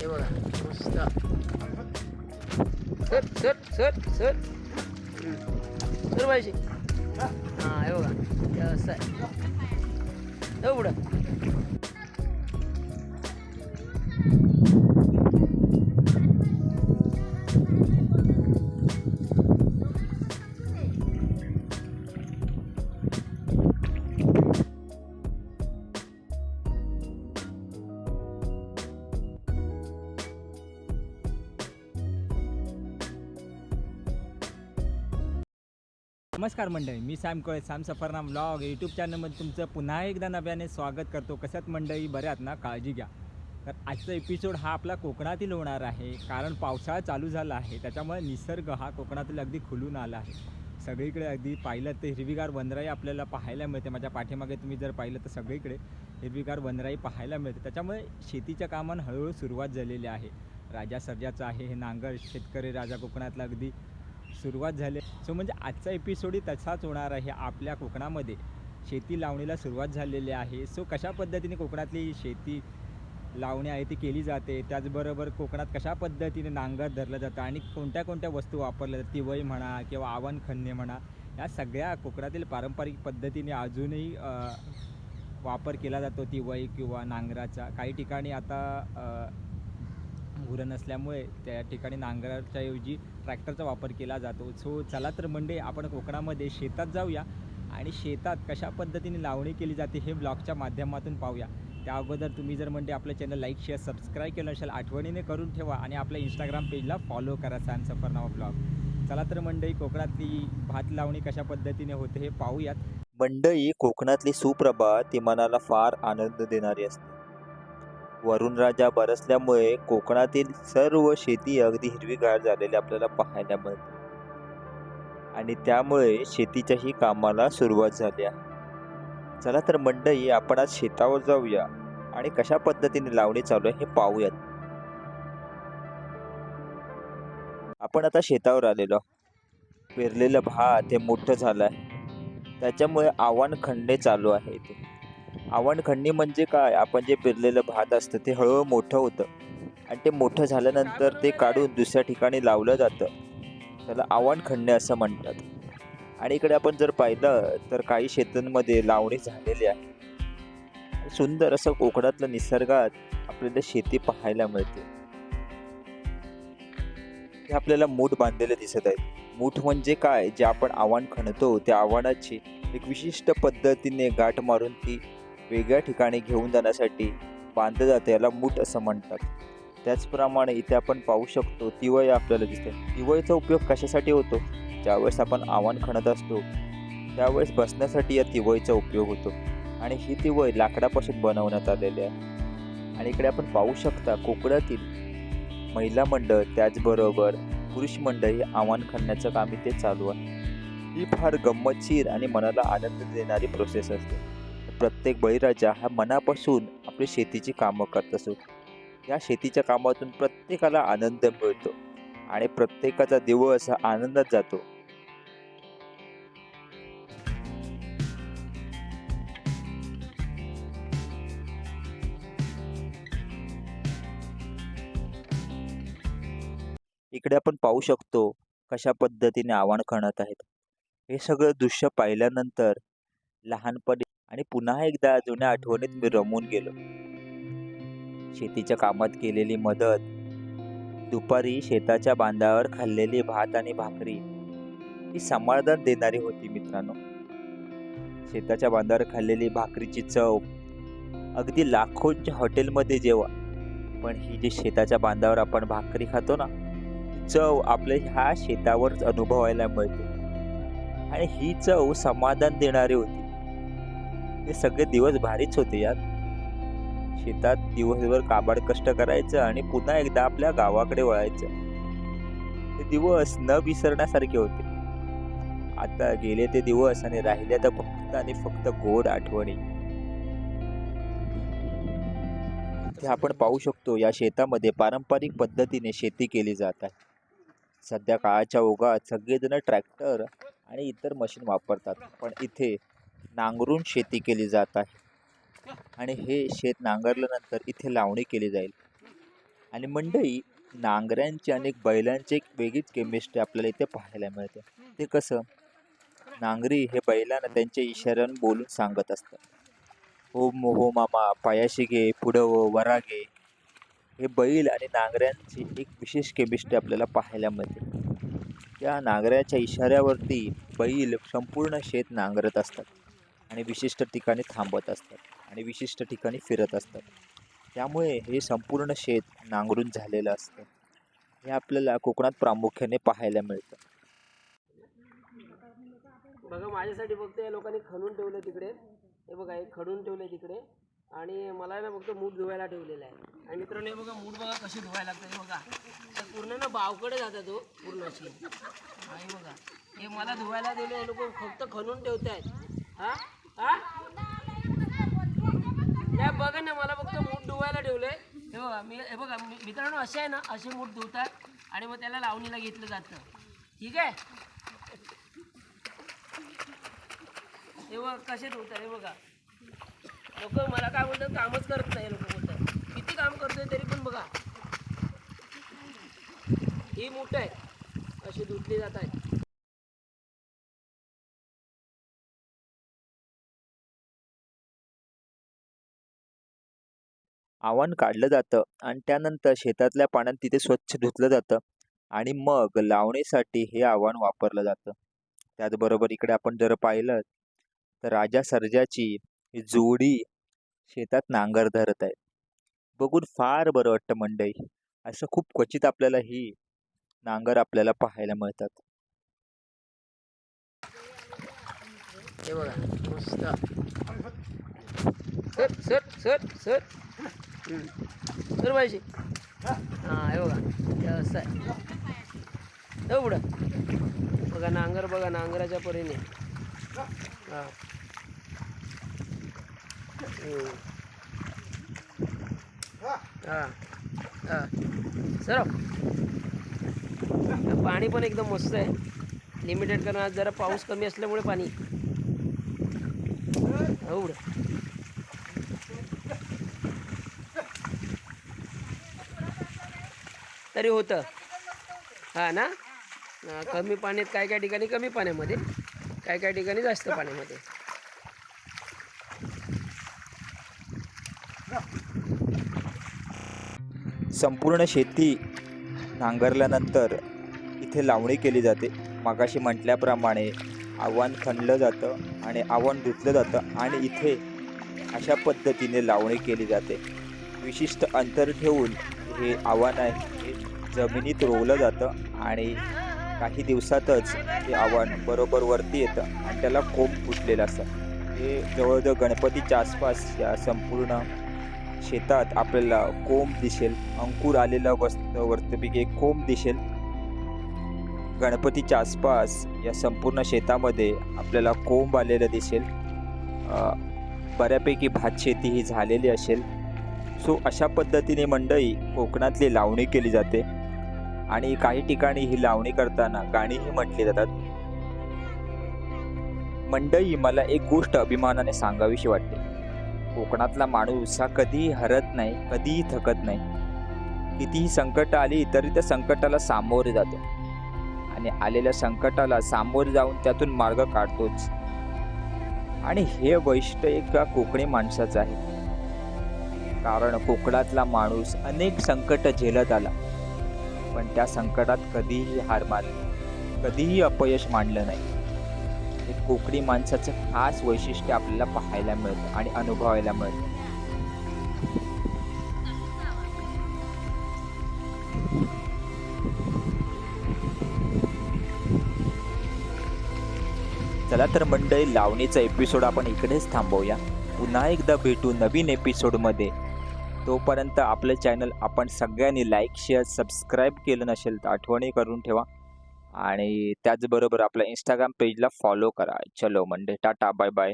हे बघा मस्त. Sir sir sir sir. Sir पाहिजे हां हे बघा असं आहे. जाऊ पुढं. नमस्कार मंडळी मी सॅम कोळे सॅम सफरनाम ब्लॉग यूट्यूब चॅनलमध्ये तुमचं पुन्हा एकदा नव्याने स्वागत करतो. कशात मंडळी बऱ्यात ना? काळजी घ्या. तर आजचा एपिसोड हा आपला कोकणातील होणार आहे कारण पावसाळा चालू झाला आहे. त्याच्यामुळे निसर्ग हा कोकणातील अगदी खुलून आला आहे. सगळीकडे अगदी पाहिलं तर हिरवीगार वनराई आपल्याला पाहायला मिळते. माझ्या पाठीमागे तुम्ही जर पाहिलं तर सगळीकडे हिरवीगार वनराई पाहायला मिळते. त्याच्यामुळे शेतीच्या कामांना हळूहळू सुरुवात झालेली आहे. राजा सर्जाचं आहे हे नांगर शेतकरी राजा कोकणातला अगदी सुरुवात झाली. सो म्हणजे आजचा एपिसोडही तसाच होणार आहे आपल्या कोकणामध्ये. शेती लावणीला सुरुवात झालेली आहे. सो कशा पद्धतीने कोकणातली शेती लावणी आहे ती केली जाते? त्याचबरोबर कोकणात कशा पद्धतीने नांगर धरलं जातं आणि कोणत्या कोणत्या वस्तू वापरल्या जातात? तिवई म्हणा किंवा आवन खन्ने म्हणा या सगळ्या कोकणातील पारंपरिक पद्धतीने अजूनही वापर केला जातो तिवई किंवा नांगराचा. काही ठिकाणी आता गुरं नसल्यामुळे त्या ठिकाणी नांगराच्या ऐवजी ट्रॅक्टरचा वापर केला जातो. सो चला तर मंडे आपण कोकणामध्ये शेतात जाऊया आणि शेतात कशा पद्धतीने लावणी केली जाते हे ब्लॉगच्या माध्यमातून पाहूया. त्या अगोदर तुम्ही जर म्हणजे आपलं चॅनल लाईक शेअर सबस्क्राईब केलं असेल आठवणीने करून ठेवा आणि आपल्या इंस्टाग्राम पेजला फॉलो करा सॅम सफरनामा ब्लॉग चला तर मंडई कोकणातली भात लावणी कशा पद्धतीने होते हे पाहूयात. मंडई कोकणातली सुप्रभा ती मनाला फार आनंद देणारी असते. वरुण राजा बरसल्यामुळे कोकणातील सर्व शेती अगदी हिरवीगार झालेली आपल्याला पाहायला मिळते. आणि त्यामुळे शेतीच्याही कामाला सुरुवात झाली आहे. चला तर मंडई आपण आज शेतावर जाऊया आणि कशा पद्धतीने लावणी चालू आहे हे पाहूयात. आपण आता शेतावर आलेलो पेरलेलं भात हे मोठं झालं आहे. त्याच्यामुळे आव्हान खंडे चालू आहे इथे. आव्हान म्हणजे काय? आपण जे पेरलेलं भात असतं ते हळूहळू मोठं होतं. आणि ते मोठं झाल्यानंतर ते काढून दुसऱ्या ठिकाणी लावलं जातं. त्याला आव्हान खणणे असं म्हणतात. आणि इकडे आपण जर पाहिलं तर काही शेतांमध्ये लावणी झालेली आहे. सुंदर असं कोकणातलं निसर्गात आपल्याला शेती पाहायला मिळते. हे आपल्याला मूठ बांधलेले दिसत आहेत मूठ म्हणजे काय? जे आपण आव्हान खणतो त्या आव्हानाची एक विशिष्ट पद्धतीने गाठ मारून ती वेगळ्या ठिकाणी घेऊन जाण्यासाठी बांधलं जातं याला मूठ असं म्हणतात. त्याचप्रमाणे इथे आपण पाहू शकतो तिवय आपल्याला दिसते. तिवयचा उपयोग कशासाठी होतो? ज्यावेळेस आपण आव्हान खणत असतो त्यावेळेस बसण्यासाठी या तिवयचा उपयोग होतो. आणि ही तिवय लाकडापासून बनवण्यात आलेली आहे. आणि इकडे आपण पाहू शकता कोकणातील महिला मंडळ त्याचबरोबर पुरुष मंडळ हे आव्हान खणण्याचं काम इथे चालू आहे. ही फार गंमतशीर आणि मनाला आनंद देणारी प्रोसेस असते. प्रत्येक बळीराजा हा मनापासून आपली शेतीची कामं करत असतो. या शेतीच्या कामातून प्रत्येकाला आनंद मिळतो आणि प्रत्येकाचा दिवस हा आनंदात जातो. इकडे आपण पाहू शकतो कशा पद्धतीने आव्हान खणत आहेत. हे सगळं दृश्य पाहिल्यानंतर लहानपणी आणि पुन्हा एकदा जुन्या आठवणीत मी रमून गेलो. शेतीच्या कामात केलेली मदत दुपारी शेताच्या बांधावर खाल्लेली भात आणि भाकरी ही समाधान देणारी होती मित्रांनो. शेताच्या बांधावर खाल्लेली भाकरीची चव अगदी लाखोंच्या हॉटेलमध्ये जेवा पण ही जी शेताच्या बांधावर आपण भाकरी खातो ना चव आपल्या ह्या शेतावरच अनुभवायला मिळते. आणि ही चव समाधान देणारी होती. हे सगळे दिवस भारीच होते यात शेतात दिवसभर काबाड कष्ट करायचं आणि पुन्हा एकदा आपल्या गावाकडे वळायचं. ते दिवस न विसरण्यासारखे होते. आता गेले ते दिवस आणि राहिले तर फक्त आणि फक्त गोड आठवणी. ते आपण पाहू शकतो या शेतामध्ये पारंपरिक पद्धतीने शेती केली जात आहे. सध्या काळाच्या ओघात सगळेजण ट्रॅक्टर आणि इतर मशीन वापरतात. पण इथे नांगरून शेती केली जात आहे. आणि हे शेत नांगरल्यानंतर इथे लावणी केली जाईल. आणि मंडई नांगऱ्यांची आणि बैलांची एक वेगळीच केमिस्ट्री आपल्याला इथे पाहायला मिळते. ते कसं? नांगरी हे बैलांना त्यांच्या इशाऱ्यानं बोलून सांगत असतात. हो मो हो मामा पायाशी घे पुढं वरागे वरा घे. हे बैल आणि नांगऱ्यांची एक विशेष केमिस्ट्री आपल्याला पाहायला मिळते. त्या नांगऱ्याच्या इशाऱ्यावरती बैल संपूर्ण शेत नांगरत असतात. आणि विशिष्ट ठिकाणी थांबत असतात आणि विशिष्ट ठिकाणी फिरत असतात. त्यामुळे हे संपूर्ण शेत नांगरून झालेलं असतं. हे आपल्याला कोकणात प्रामुख्याने पाहायला मिळतं. बघा माझ्यासाठी फक्त या लोकांनी खणून ठेवलं तिकडे. हे बघा हे खडून ठेवलं तिकडे. आणि मला ना फक्त मूठ धुवायला ठेवलेला आहे. आणि मित्रांनो हे बघा मूठ बघा कशी धुवायला लागतं हे बघा. तर पूर्ण ना बावकडे जातात तो पूर्ण अशी. आणि बघा हे मला धुवायला दिले हे लोक फक्त खणून ठेवत आहेत हां? नाही बघा ना मला फक्त मूठ धुवायला ठेवलंय. हे बघा मी हे बघा मित्रांनो असे आहे ना असे मूठ धुवतात आणि मग त्याला लावणीला घेतलं जातं. ठीक आहे? हे बघा कसे धुवतात हे बघा. लोक मला काय म्हणतात कामच करत नाही लोक बोलतात. किती काम करतोय तरी पण बघा. ही मूठ आहे. अशी धुतली जात आहेत आव्हान काढलं जातं आणि त्यानंतर शेतातल्या पाण्यात तिथे स्वच्छ धुतलं जातं आणि मग लावणीसाठी हे आव्हान वापरलं जातं. त्याचबरोबर इकडे आपण जर पाहिलं तर राजा सर्जाची जोडी शेतात नांगर धरत आहे. बघून फार बरं वाटतं मंडई. असं खूप क्वचित आपल्याला ही नांगर आपल्याला पाहायला मिळतात. हे बघा मस्त. Sir sir sir sir. हम्म. पाहिजे हां हे बघा. हे असं आहे. हो पुढं बघा नांगर बघा नांगराच्या परीने. हां. हां हां. सर पाणी पण एकदम मस्त आहे. लिमिटेड कारण आज जरा पाऊस कमी असल्यामुळे पाणी. एवढं तरी होतं. हा ना? कमी पाण्यात काय काय ठिकाणी? कमी पाण्यामध्ये. काय काय ठिकाणी जास्त पाण्यामध्ये. संपूर्ण शेती नांगरल्यानंतर इथे लावणी केली जाते. मागाशी म्हटल्याप्रमाणे आव्हान खणलं जातं आणि आव्हान धुतलं जातं आणि इथे अशा पद्धतीने लावणी केली जाते. विशिष्ट अंतर ठेवून हे आव्हान आहे हे जमिनीत रोवलं जातं आणि काही दिवसातच हे आव्हान बरोबर वरती येतं आणि त्याला कोंब फुटलेलं असतं. हे जवळजवळ गणपतीच्या आसपास या संपूर्ण शेतात आपल्याला कोंब दिसेल. अंकुर आलेला वस्त वरतपैकी एक कोंब दिसेल. गणपतीच्या आसपास या संपूर्ण शेतामध्ये आपल्याला कोंब आलेलं दिसेल. बऱ्यापैकी भात शेती ही झालेली असेल. सो अशा पद्धतीने मंडई कोकणातली लावणी केली जाते. आणि काही ठिकाणी ही लावणी करताना गाणीही म्हटली जातात. मंडई मला एक गोष्ट अभिमानाने सांगावीशी वाटते. कोकणातला माणूस हा कधीही हरत नाही कधीही थकत नाही. कितीही संकट आली तरी त्या संकटाला सामोरे जातो. आणि आलेल्या संकटाला सामोरे जाऊन त्यातून मार्ग काढतोच. आणि हे वैशिष्ट्य एका कोकणी माणसाचं आहे. कारण कोकणातला माणूस अनेक संकट झेलत आला. पण त्या संकटात कधीही हार मानली कधीही अपयश मानलं नाही. हे कोकणी माणसाचं खास वैशिष्ट्य आपल्याला पाहायला मिळतं आणि अनुभवायला मिळतं. चला तर मंडळी लावणीचा एपिसोड आपण इकडेच थांबवूया. पुन्हा एकदा भेटू नवीन एपिसोडमध्ये तोपर्यंत आपलं चॅनल आपण सगळ्यांनी लाईक शेअर सबस्क्राईब केलं नसेल तर आठवणी करून ठेवा. आणि त्याचबरोबर आपल्या इंस्टाग्राम पेजला फॉलो करा. चलो मंडे टाटा बाय बाय